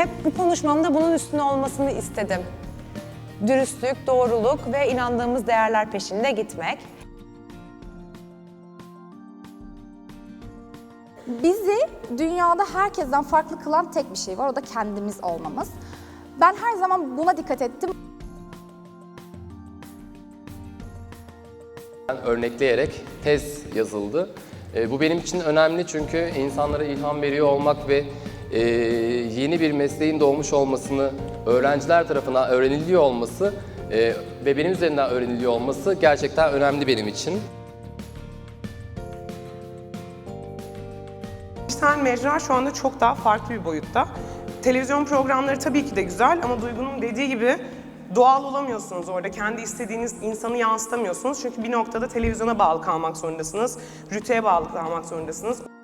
Hep bu konuşmamda bunun üstüne olmasını istedim. Dürüstlük, doğruluk ve inandığımız değerler peşinde gitmek. Bizi dünyada herkesten farklı kılan tek bir şey var. O da kendimiz olmamız. Ben her zaman buna dikkat ettim. örnekleyerek tez yazıldı. E, bu benim için önemli çünkü insanlara ilham veriyor olmak ve e, yeni bir mesleğin doğmuş olmasını öğrenciler tarafından öğreniliyor olması e, ve benim üzerinden öğreniliyor olması gerçekten önemli benim için. Dijital mecra şu anda çok daha farklı bir boyutta. Televizyon programları tabii ki de güzel ama Duygu'nun dediği gibi doğal olamıyorsunuz orada. Kendi istediğiniz insanı yansıtamıyorsunuz. Çünkü bir noktada televizyona bağlı kalmak zorundasınız. Rütüye bağlı kalmak zorundasınız.